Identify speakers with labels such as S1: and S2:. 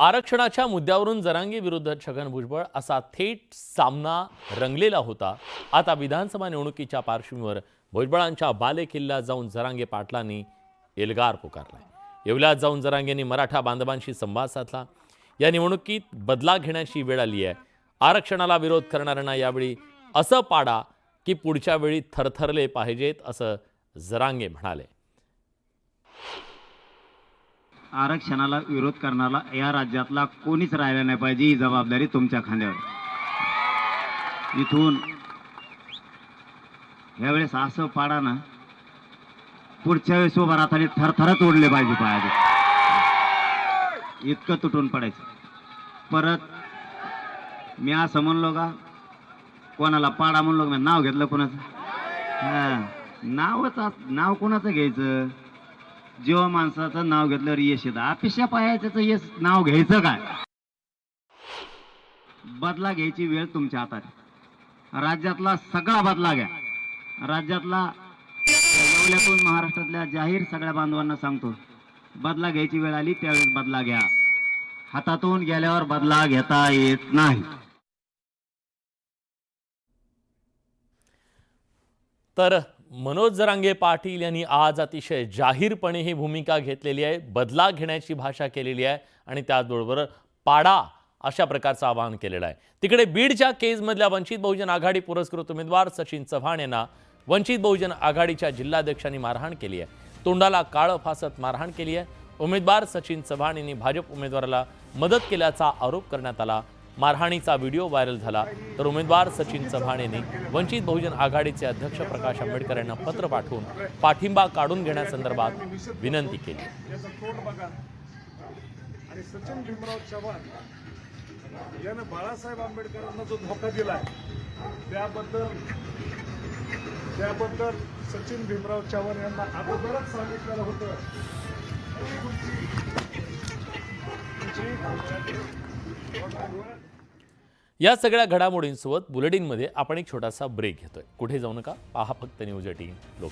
S1: आरक्षणाच्या मुद्द्यावरून जरांगे विरुद्ध छगन भुजबळ असा थेट सामना रंगलेला होता. आता विधानसभा निवडणुकीच्या पार्श्वभूमीवर भुजबळांच्या बालेकिल्ल्यात जाऊन जरांगे पाटलांनी एल्गार पुकारलाय येवल्यात जाऊन जरांगेंनी मराठा बांधवांशी संवाद साधला. या निवडणुकीत बदला घेण्याची वेळ आली आहे. आरक्षणाला विरोध करणाऱ्यांना यावेळी असं पाडा की पुढच्या वेळी थरथरले पाहिजेत असं जरांगे म्हणाले.
S2: आरक्षणाला विरोध करणारा या राज्यातला कोणीच राहिला नाही पाहिजे ही जबाबदारी तुमच्या खांद्यावर. इथून यावेळेस असं पाडा ना पुढच्या वेळेस उभा राहताना थरथरत ओढले पाहिजे पाहिजे. इतकं तुटून पडायचं. परत मी असं म्हणलो का कोणाला पाडा म्हणलो का मी नाव घेतलं कोणाचं? हा नावच नाव कोणाचं घ्यायचं? जेव्हा माणसाचं नाव घेतल्यावर यश येतं. अपेक्षा पायाचं यश नाव घ्यायचं काय? बदला घ्यायची वेळ तुमच्या हातात राज्यातला सगळा बदला घ्या. राज्यातला येवल्यातून महाराष्ट्रातल्या जाहीर सगळ्या बांधवांना सांगतो बदला घ्यायची वेळ आली त्यावेळेस बदला घ्या. हातातून गेल्यावर बदला घेता येत नाही.
S1: तर मनोज जरांगे पाटील यांनी आज अतिशय जाहीरपणे ही भूमिका घेतलेली आहे बदला घेण्याची भाषा केलेली आहे आणि त्याचबरोबर पाडा अशा प्रकारचं आवाहन केलेलं आहे. तिकडे बीडच्या केजमधल्या वंचित बहुजन आघाडी पुरस्कृत उमेदवार सचिन चव्हाण यांना वंचित बहुजन आघाडीच्या जिल्हाध्यक्षांनी मारहाण केली आहे. तोंडाला काळं फासत मारहाण केली आहे. उमेदवार सचिन चव्हाण यांनी भाजप उमेदवाराला मदत केल्याचा आरोप करण्यात आला. मारहाणीचा व्हिडिओ व्हायरल झाला. तर उमेदवार सचिन चव्हाण यांनी वंचित बहुजन आघाडीचे अध्यक्ष प्रकाश आंबेडकर यांना पत्र पाठवून पाठिंबा काढून घेण्यासंदर्भात विनंती केली.
S3: याचं आणि सचिन भीमराव चव्हाण यानं बाळासाहेब आंबेडकरांना जो धोका दिलाय त्याबद्दल त्याबद्दल सचिन भीमराव चव्हाण यांना अगोदरच सांगितलेलं होतं. तुमची-
S1: या सगळ्या घडामोडींसोबत बुलेटिनमध्ये आपण एक छोटासा ब्रेक घेतोय. कुठे जाऊ नका पहा फक्त न्यूज एटीन लोक